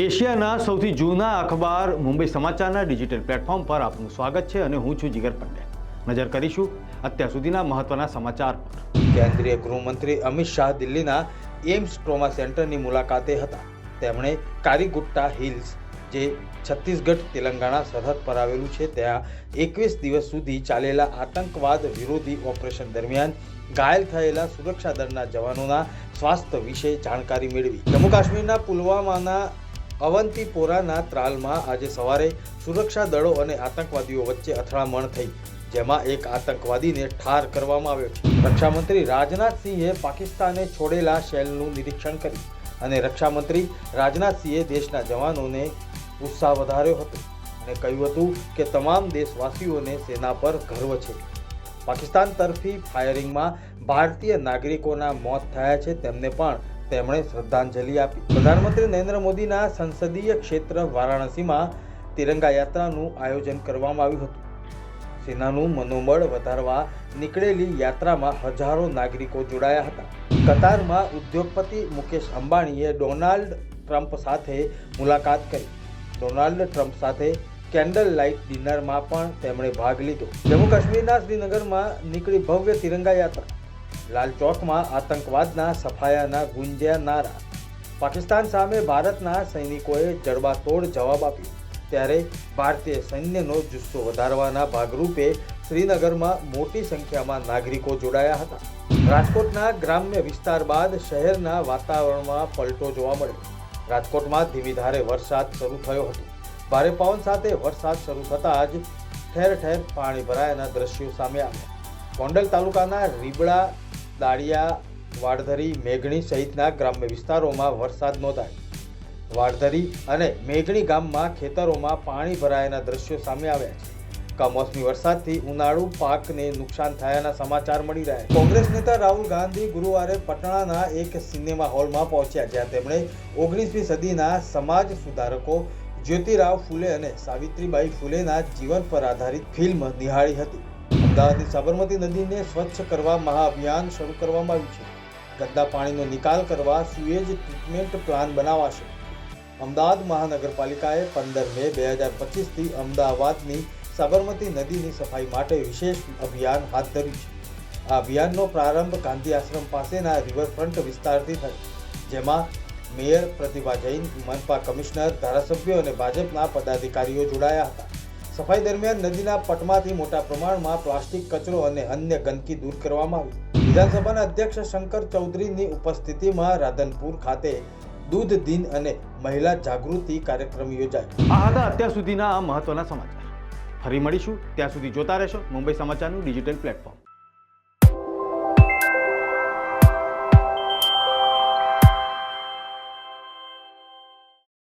એશિયાના સૌથી જૂના અખબાર મુંબઈ સમાચારના ડિજિટલ પ્લેટફોર્મ પર આપનું સ્વાગત છે અને હું છું જીગર પંડ્યા. નજર કરીશું અત્યાર સુધીના મહત્વના સમાચાર પર. કેન્દ્રીય ગૃહમંત્રી અમિત શાહ દિલ્હીના એમ્સ ટ્રોમા સેન્ટરની મુલાકાતે હતા. તેમણે કારીગુટ્ટા હિલ્સ, જે છત્તીસગઢ, તેલંગાણા સરહદ પર આવેલું છે, ત્યાં એકવીસ દિવસ સુધી ચાલેલા આતંકવાદ વિરોધી ઓપરેશન દરમિયાન ઘાયલ થયેલા સુરક્ષા દળના જવાનોના સ્વાસ્થ્ય વિશે જાણકારી મેળવી. જમ્મુ કાશ્મીરના પુલવામાના અવંતીપોરાના ત્રાલમાં આજે સવારે સુરક્ષા દળો અને આતંકવાદીઓ વચ્ચે અથડામણ થઈ, જેમાં એક આતંકવાદીને ઠાર કરવામાં આવ્યો છે. રક્ષામંત્રી રાજનાથસિંહે પાકિસ્તાને છોડેલા શેલનું નિરીક્ષણ કર્યું અને રક્ષામંત્રી રાજનાથસિંહે દેશના જવાનોને ઉત્સાહ વધાર્યો હતો અને કહ્યું હતું કે તમામ દેશવાસીઓને સેના પર ગર્વ છે. પાકિસ્તાન તરફી ફાયરિંગમાં ભારતીય નાગરિકોના મોત થયા છે, તેમને પણ તેમણે શ્રદ્ધાંજલિ આપી. પ્રધાનમંત્રી નરેન્દ્ર મોદીના સંસદીય ક્ષેત્ર વારાણસીમાં તિરંગા યાત્રાનું આયોજન કરવામાં આવ્યું હતું. સેનાનું મનોબળ વધારવા નીકળેલી યાત્રામાં હજારો નાગરિકો જોડાયા હતા. કતારમાં ઉદ્યોગપતિ મુકેશ અંબાણીએ ડોનાલ્ડ ટ્રમ્પ સાથે મુલાકાત કરી. ડોનાલ્ડ ટ્રમ્પ સાથે કેન્ડલ લાઇટ ડિનરમાં પણ તેમણે ભાગ લીધો. જમ્મુ કાશ્મીરના શ્રીનગરમાં નીકળી ભવ્ય તિરંગા યાત્રા. લાલ ચોકમાં આતંકવાદના સફાયાના ગુંજ્યા નારા. પાકિસ્તાન સામે ભારતના સૈનિકોએ જડબાતોડ જવાબ આપ્યો. ત્યારે ભારતીય સૈન્યનો જુસ્સો વધારવાના ભાગરૂપે શ્રીનગરમાં મોટી સંખ્યામાં નાગરિકો જોડાયા હતા. રાજકોટના ગ્રામ્ય વિસ્તાર બાદ શહેરના વાતાવરણમાં પલટો જોવા મળ્યો. રાજકોટમાં ધીમી ધારે વરસાદ શરૂ થયો હતો. ભારે પવન સાથે વરસાદ શરૂ થતાં જ ઠેર ઠેર પાણી ભરાયાના દ્રશ્યો સામે આવ્યા. ગોંડલ તાલુકાના રીબડા દાળિયા, વાડધરી, મેઘણી સહિતના ગ્રામ્ય વિસ્તારોમાં વરસાદ નોંધાયો. વાડધરી અને મેઘણી ગામમાં ખેતરોમાં પાણી ભરાયાના દ્રશ્યો સામે આવ્યા છે. કમોસમી વરસાદથી ઉનાળુ પાકને નુકસાન થયાના સમાચાર મળી રહ્યા છે. કોંગ્રેસ નેતા રાહુલ ગાંધી ગુરુવારે પટણાના એક સિનેમા હોલમાં પહોંચ્યા, જ્યાં તેમણે ઓગણીસમી સદીના સમાજ સુધારકો જ્યોતિરાવ ફૂલે અને સાવિત્રીબાઈ ફૂલેના જીવન પર આધારિત ફિલ્મ નિહાળી હતી. અમદાવાદની સાબરમતી નદીને સ્વચ્છ કરવા મહાઅભિયાન શરૂ કરવામાં આવ્યું છે. ગંદા પાણીનો નિકાલ કરવા સુએજ ટ્રીટમેન્ટ પ્લાન બનાવાશે. અમદાવાદ મહાનગરપાલિકાએ પંદર મે બે હજાર પચીસથી અમદાવાદની સાબરમતી નદીની સફાઈ માટે વિશેષ અભિયાન હાથ ધર્યું છે. આ અભિયાનનો પ્રારંભ ગાંધી આશ્રમ પાસેના રિવરફ્રન્ટ વિસ્તારથી થયો. જેમાં મેયર પ્રતિભા જૈન, મનપા કમિશનર, ધારાસભ્યો અને ભાજપના પદાધિકારીઓ જોડાયા હતા. સફાઈ દરમિયાન નદીના પટમાંથી મોટા પ્રમાણમાં પ્લાસ્ટિક, કચરો અને અન્ય ગંદકી દૂર કરવામાં આવી. વિધાનસભાના અધ્યક્ષ શંકર ચૌધરીની ઉપસ્થિતિમાં રાધનપુર ખાતે દૂધ દિન અને મહિલા જાગૃતિ કાર્યક્રમ યોજાય. આ હતા અત્યાર સુધીના આ મહત્વના સમાચાર. ફરી મળીશું. ત્યાં સુધી જોતા રહેશો મુંબઈ સમાચારનું ડિજિટલ પ્લેટફોર્મ.